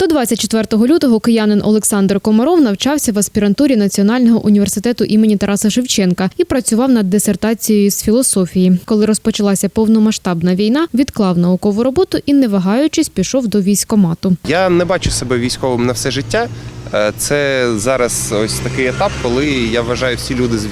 До 24 лютого киянин Олександр Комаров навчався в аспірантурі Національного університету імені Тараса Шевченка і працював над дисертацією з філософії. Коли розпочалася повномасштабна війна, відклав наукову роботу і, не вагаючись, пішов до військомату. Я не бачу себе військовим на все життя. Е, Це зараз ось такий етап, коли я вважаю, всі люди з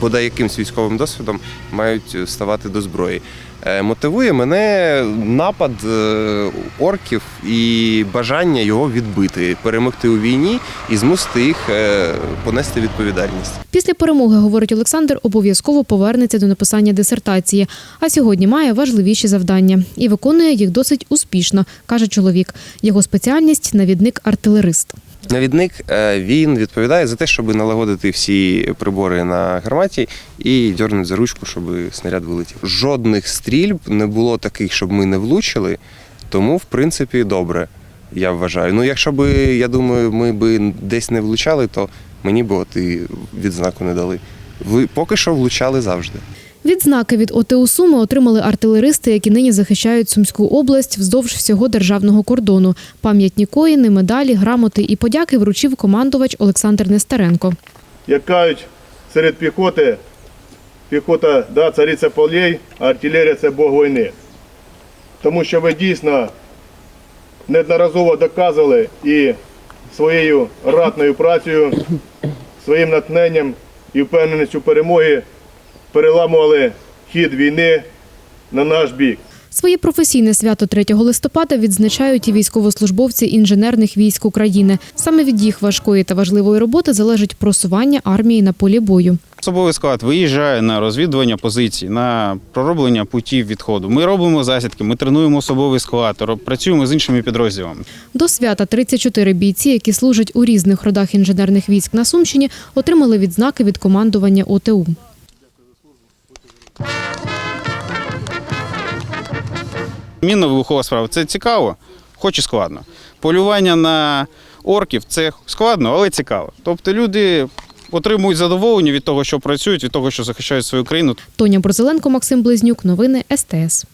бодай якимсь військовим досвідом мають ставати до зброї. Е, Мотивує мене напад е, орків і бажання його відбити, перемогти у війні і змусити їх е, понести відповідальність. Після перемоги, говорить Олександр, обов'язково повернеться до написання дисертації. А сьогодні має важливіші завдання і виконує їх досить успішно, каже чоловік. Його спеціальність навідник-артилерист. Навідник він відповідає за те, щоб налагодити всі прибори на гарматі і дьорнути за ручку, щоб снаряд вилетів. Жодних стрільб не було таких, щоб ми не влучили, тому в принципі добре. Я вважаю. Ну, якщо би, я думаю, ми би десь не влучали, то мені б от і відзнаку не дали. Ви поки що влучали завжди. Відзнаки від ОТУ Суми отримали артилеристи, які нині захищають Сумську область вздовж всього державного кордону. Пам'ятні коїни, медалі, грамоти і подяки вручив командувач Олександр Нестеренко. як кажуть серед піхоти, піхота да, цариця полей, а артилерія це Бог війни. Тому що ви дійсно неодноразово доказували і своєю ратною працею, своїм натхненням і впевненістю перемоги переламували хід війни на наш бік. Своє професійне свято 3 листопада відзначають і військовослужбовці інженерних військ України. Саме від їх важкої та важливої роботи залежить просування армії на полі бою. Особовий склад виїжджає на розвідування позицій, на пророблення путів відходу. Ми робимо засідки, ми тренуємо особовий склад, працюємо з іншими підрозділами. До свята 34 бійці, які служать у різних родах інженерних військ на Сумщині, отримали відзнаки від командування ОТУ. Мінно-вибухова справа це цікаво, хоч і складно. Полювання на орків це складно, але цікаво. Тобто люди отримують задоволення від того, що працюють, від того, що захищають свою країну. Тоня Борзеленко, Максим Близнюк. Новини СТС.